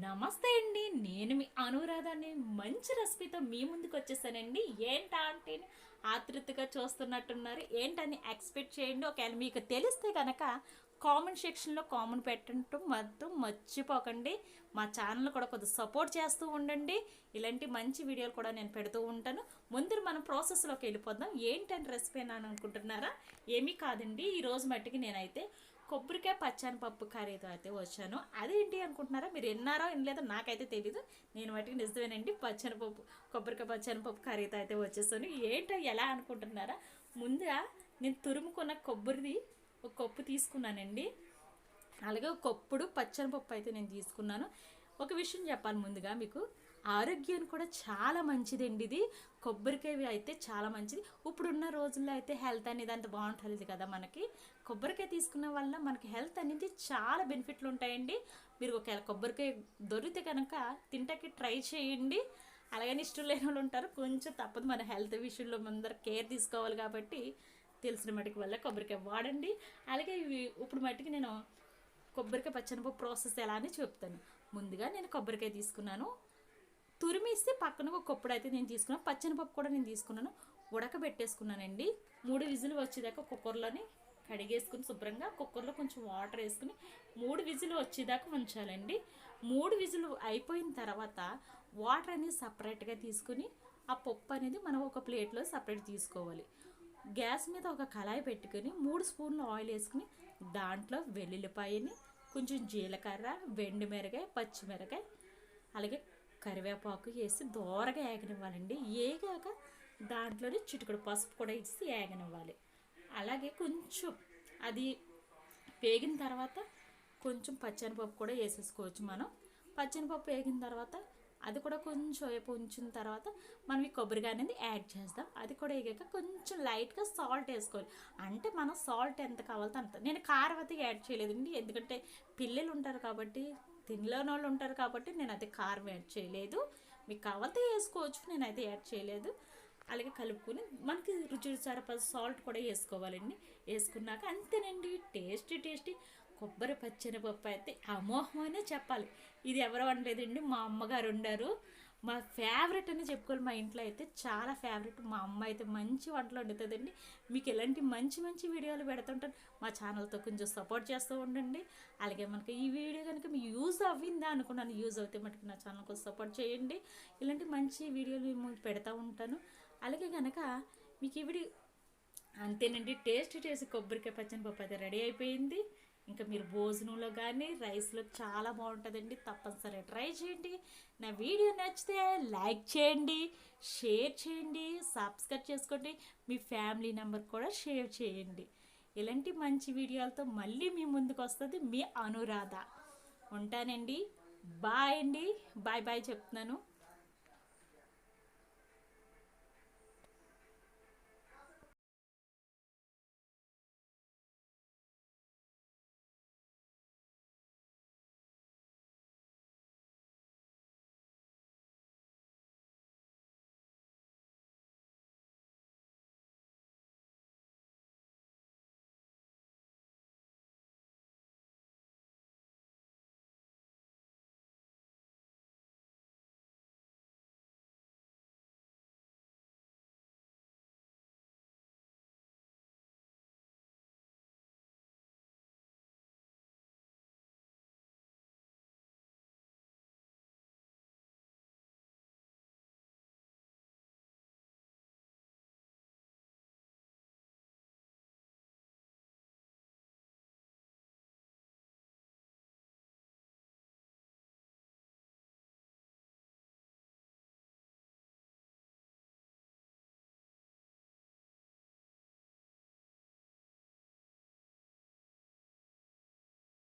నమస్తే అండి నేను మీ అనురాధాన్ని మంచి రెసిపీతో మీ ముందుకు వచ్చేసానండి. ఏంటా అంటే ఆతృతగా చూస్తున్నట్టున్నారు. ఏంటని ఎక్స్పెక్ట్ చేయండి. ఒకవేళ మీకు తెలిస్తే కనుక కామెంట్ సెక్షన్లో కామెంట్ పెట్టడం మొత్తం మర్చిపోకండి. మా ఛానల్ కూడా కొద్దిగా సపోర్ట్ చేస్తూ ఉండండి. ఇలాంటి మంచి వీడియోలు కూడా నేను పెడుతూ ఉంటాను. ముందు మనం ప్రాసెస్లోకి వెళ్ళిపోదాం. ఏంటని రెసిపీ అని అనుకుంటున్నారా? ఏమీ కాదండి. ఈరోజు మట్టికి నేనైతే కొబ్బరికాయ పచ్చని పప్పు కర్రీతో అయితే వచ్చాను. అదేంటి అనుకుంటున్నారా? మీరు విన్నారో వినలేదో నాకైతే తెలీదు. నేను వాటికి నిజమేనండి. పచ్చని పప్పు కొబ్బరికాయ పచ్చని పప్పు కర్రీతో అయితే వచ్చేసాను. ఏంటో ఎలా అనుకుంటున్నారా? ముందుగా నేను తురుముకున్న కొబ్బరిది ఒక కప్పు తీసుకున్నానండి. అలాగే ఒక కప్పుడు పచ్చని పప్పు అయితే నేను తీసుకున్నాను. ఒక విషయం చెప్పాలి ముందుగా మీకు. ఆరోగ్యానికి కూడా చాలా మంచిదండి ఇది. కొబ్బరికాయ అయితే చాలా మంచిది. ఇప్పుడున్న రోజుల్లో అయితే హెల్త్ అనేది అంత బాగుంటుంది కదా మనకి. కొబ్బరికాయ తీసుకున్న వల్ల మనకి హెల్త్ అనేది చాలా బెనిఫిట్లు ఉంటాయండి. మీరు ఒకవేళ కొబ్బరికాయ దొరికితే కనుక తింటాకి ట్రై చేయండి. అలాగని ఇష్టం లేని వాళ్ళు ఉంటారు. కొంచెం తప్పదు మన హెల్త్ విషయంలో ముందర కేర్ తీసుకోవాలి కాబట్టి తెలిసిన మటుకు వల్ల కొబ్బరికాయ వాడండి. అలాగే ఇవి ఇప్పుడు మట్టుకు నేను కొబ్బరికాయ పచ్చనిపప్పు ప్రాసెస్ ఎలా అని చెప్తాను. ముందుగా నేను కొబ్బరికాయ తీసుకున్నాను. తురిమిస్తే పక్కన ఒక కొప్పుడు అయితే నేను తీసుకున్నాను పచ్చనిపప్పు కూడా నేను తీసుకున్నాను. ఉడకబెట్టేసుకున్నానండి. మూడు విజులు వచ్చేదాకా కుక్కర్లోని కడిగేసుకుని శుభ్రంగా కుక్కర్లో కొంచెం వాటర్ వేసుకుని మూడు విజులు వచ్చేదాకా ఉంచాలండి. మూడు విజులు అయిపోయిన తర్వాత వాటర్ అనేది సపరేట్గా తీసుకుని ఆ పప్పు అనేది మనం ఒక ప్లేట్లో సపరేట్ తీసుకోవాలి. గ్యాస్ మీద ఒక కళాయి పెట్టుకొని మూడు స్పూన్లు ఆయిల్ వేసుకుని దాంట్లో వెల్లుల్లిపాయని కొంచెం జీలకర్ర వెండి మిరకాయ పచ్చిమిరకాయ అలాగే కరివేపాకు వేసి దోరగా ఏగనివ్వాలండి. ఏగాక దాంట్లోనే చిటికడు పసుపు కూడా వేసి ఏగనివ్వాలి. అలాగే కొంచెం అది వేగిన తర్వాత కొంచెం పచ్చనిపప్పు కూడా వేసేసుకోవచ్చు మనం. పచ్చనిపప్పు వేగిన తర్వాత అది కూడా కొంచెం వేపు ఉంచిన తర్వాత మనం ఈ కొబ్బరికాయ అనేది యాడ్ చేస్తాం అది కూడా వేగాక కొంచెం లైట్గా సాల్ట్ వేసుకోవాలి. అంటే మనం సాల్ట్ ఎంత కావాలో అంత. నేను కారం అయితే యాడ్ చేయలేదండి. ఎందుకంటే పిల్లలు ఉంటారు కాబట్టి తినలేని వాళ్ళు ఉంటారు కాబట్టి నేను అయితే కారం యాడ్ చేయలేదు. మీకు కావాలితే వేసుకోవచ్చు. నేనైతే యాడ్ చేయలేదు. అలాగే కలుపుకొని మనకి రుచి సరిపడ సాల్ట్ కూడా వేసుకోవాలండి. వేసుకున్నాక అంతేనండి. Tasty tasty. కొబ్బరి పచ్చని పప్పు అయితే అమోహమనే చెప్పాలి. ఇది ఎవరు వండలేదండి? మా అమ్మగారు వండారు. మా ఫేవరెట్ అని చెప్పుకోవాలి. మా ఇంట్లో అయితే చాలా ఫేవరెట్ మా అమ్మ అయితే మంచి వంటలు వండుతుందండి. మీకు ఎలాంటి మంచి మంచి వీడియోలు పెడుతుంటాను. మా ఛానల్తో కొంచెం సపోర్ట్ చేస్తూ ఉండండి. అలాగే మనకి ఈ వీడియో కనుక మీకు యూజ్ అవ్విందా అనుకున్నాను యూజ్ అవుతే మటుకు నా ఛానల్ కొంచెం సపోర్ట్ చేయండి. ఇలాంటి మంచి వీడియోలు మేము పెడతా ఉంటాను. అలాగే కనుక మీకు ఇవి అంతేనండి. టేస్ట్ చేసి కొబ్బరికాయ పచ్చని పప్పు అయితే రెడీ అయిపోయింది. ఇంకా మీరు భోజనంలో కానీ రైస్లో చాలా బాగుంటుందండి. తప్పనిసరిగా ట్రై చేయండి. నా వీడియో నచ్చితే లైక్ చేయండి షేర్ చేయండి సబ్స్క్రైబ్ చేసుకోండి. మీ ఫ్యామిలీ నెంబర్ కూడా షేర్ చేయండి. ఇలాంటి మంచి వీడియోలతో మళ్ళీ మీ ముందుకు వస్తుంది మీ అనురాధ. ఉంటానండి. బాయ్ అండి. బాయ్ బాయ్ చెప్తున్నాను.